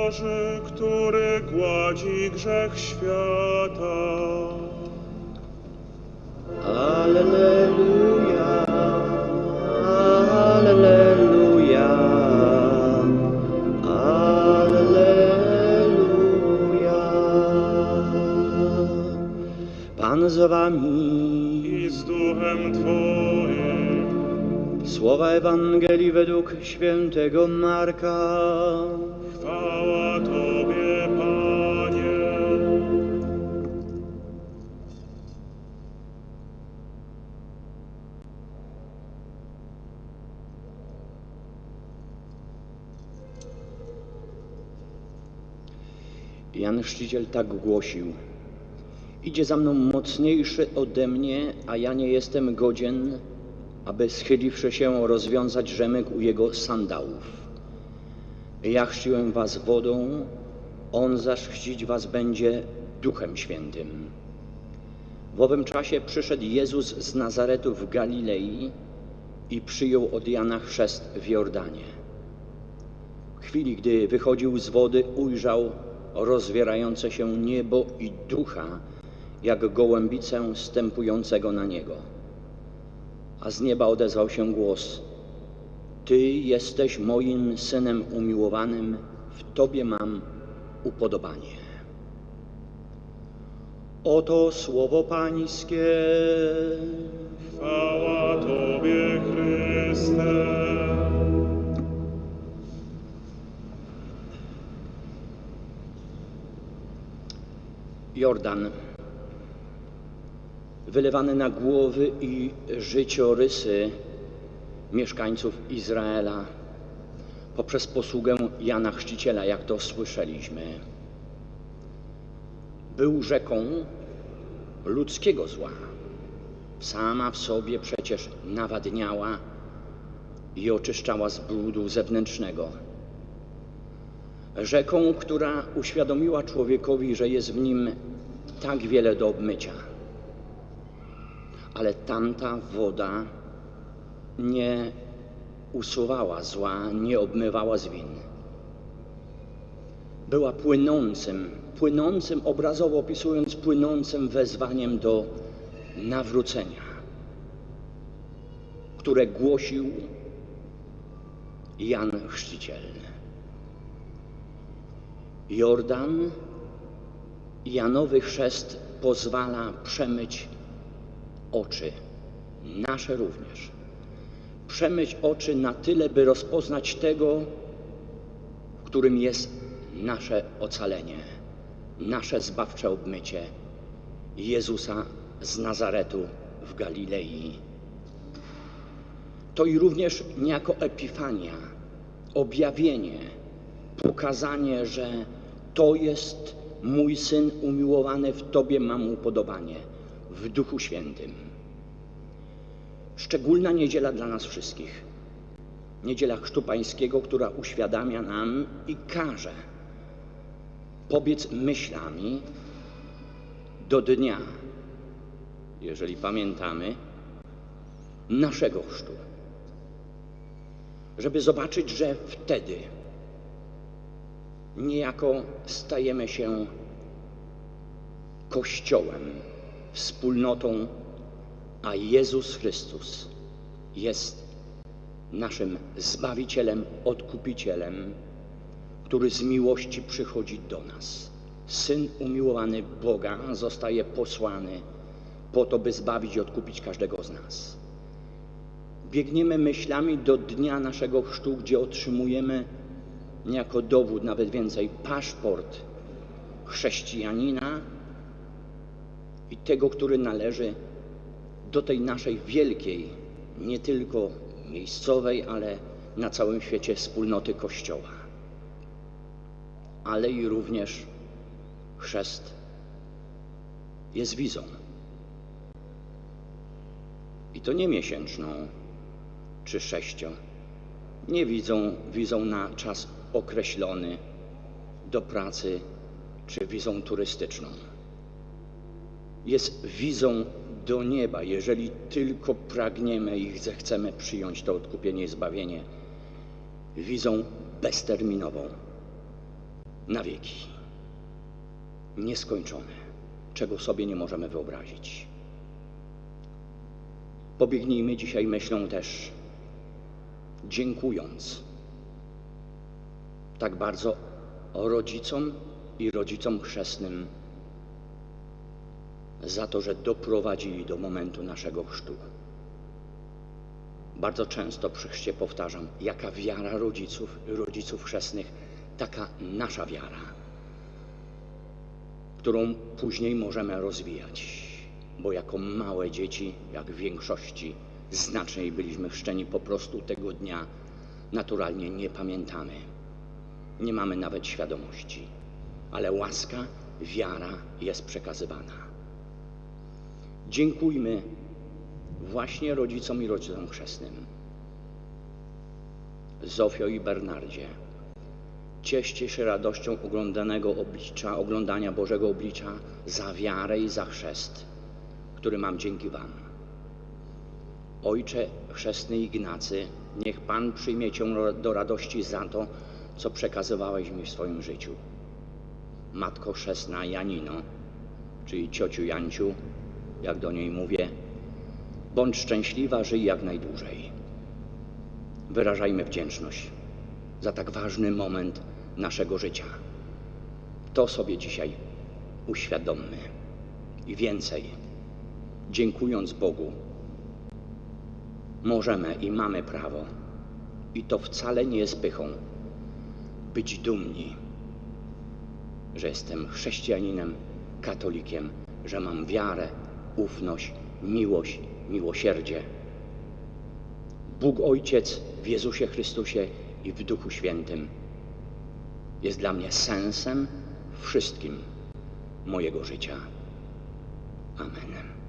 Boży, który gładzi grzech świata. Alleluja, Alleluja, Alleluja. Pan z wami, I z duchem Twoim. Słowa Ewangelii według świętego Marka. Chwała Tobie, Panie. Jan Chrzciciel tak głosił. Idzie za mną mocniejszy ode mnie, a ja nie jestem godzien, aby schyliwszy się rozwiązać rzemek u jego sandałów. Ja chrzciłem was wodą, on zaś chrzcić was będzie Duchem Świętym. W owym czasie przyszedł Jezus z Nazaretu w Galilei i przyjął od Jana chrzest w Jordanie. W chwili, gdy wychodził z wody, ujrzał rozwierające się niebo i ducha, jak gołębicę stępującego na niego. A z nieba odezwał się głos: Ty jesteś moim synem umiłowanym, w Tobie mam upodobanie. Oto słowo Pańskie. Chwała Tobie, Chryste. Jordan, wylewany na głowy i życiorysy mieszkańców Izraela poprzez posługę Jana Chrzciciela, jak to słyszeliśmy. Był rzeką ludzkiego zła. Sama w sobie przecież nawadniała i oczyszczała z brudu zewnętrznego rzeką, która uświadomiła człowiekowi, że jest w nim tak wiele do obmycia. Ale tamta woda nie usuwała zła, nie obmywała z win. Była płynącym, płynącym, obrazowo opisując, płynącym wezwaniem do nawrócenia, które głosił Jan Chrzciciel. Jordan, Janowy chrzest pozwala przemyć oczy, nasze również. Przemyć oczy na tyle, by rozpoznać tego, w którym jest nasze ocalenie, nasze zbawcze obmycie Jezusa z Nazaretu w Galilei. To i również niejako epifania, objawienie, pokazanie, że to jest mój syn umiłowany, w Tobie mam upodobanie, w Duchu Świętym. Szczególna niedziela dla nas wszystkich. Niedziela Chrztu Pańskiego, która uświadamia nam i każe pobiec myślami do dnia, jeżeli pamiętamy, naszego chrztu. Żeby zobaczyć, że wtedy niejako stajemy się Kościołem, wspólnotą, a Jezus Chrystus jest naszym Zbawicielem, Odkupicielem, który z miłości przychodzi do nas. Syn umiłowany Boga zostaje posłany po to, by zbawić i odkupić każdego z nas. Biegniemy myślami do dnia naszego chrztu, gdzie otrzymujemy niejako dowód, nawet więcej, paszport chrześcijanina i tego, który należy do tej naszej wielkiej, nie tylko miejscowej, ale na całym świecie wspólnoty Kościoła. Ale i również chrzest jest wizą. I to nie miesięczną czy sześcio, nie widzą wizą na czas określony do pracy czy wizą turystyczną. Jest wizą do nieba, jeżeli tylko pragniemy i zechcemy przyjąć to odkupienie i zbawienie. Wizą bezterminową. na wieki. Nieskończone, czego sobie nie możemy wyobrazić. Pobiegnijmy dzisiaj myślą też, dziękując tak bardzo rodzicom i rodzicom chrzestnym za to, że doprowadzili do momentu naszego chrztu. Bardzo często przy chrzcie powtarzam, jaka wiara rodziców, rodziców chrzestnych, taka nasza wiara, którą później możemy rozwijać, bo jako małe dzieci, jak w większości znacznej byliśmy chrzczeni, po prostu tego dnia naturalnie nie pamiętamy. Nie mamy nawet świadomości, ale łaska, wiara jest przekazywana. Dziękujmy właśnie rodzicom i rodzicom chrzestnym. Zofio i Bernardzie, cieszcie się radością oglądanego oblicza, oglądania Bożego oblicza za wiarę i za chrzest, który mam dzięki Wam. Ojcze chrzestny Ignacy, niech Pan przyjmie Cię do radości za to, co przekazywałeś mi w swoim życiu. Matko chrzestna Janino, czyli ciociu Janciu, jak do niej mówię, bądź szczęśliwa, żyj jak najdłużej. Wyrażajmy wdzięczność za tak ważny moment naszego życia. To sobie dzisiaj uświadommy. I więcej, dziękując Bogu, możemy i mamy prawo, i to wcale nie jest pychą, być dumni, że jestem chrześcijaninem, katolikiem, że mam wiarę, ufność, miłość, miłosierdzie. Bóg Ojciec w Jezusie Chrystusie i w Duchu Świętym jest dla mnie sensem wszystkim mojego życia. Amen.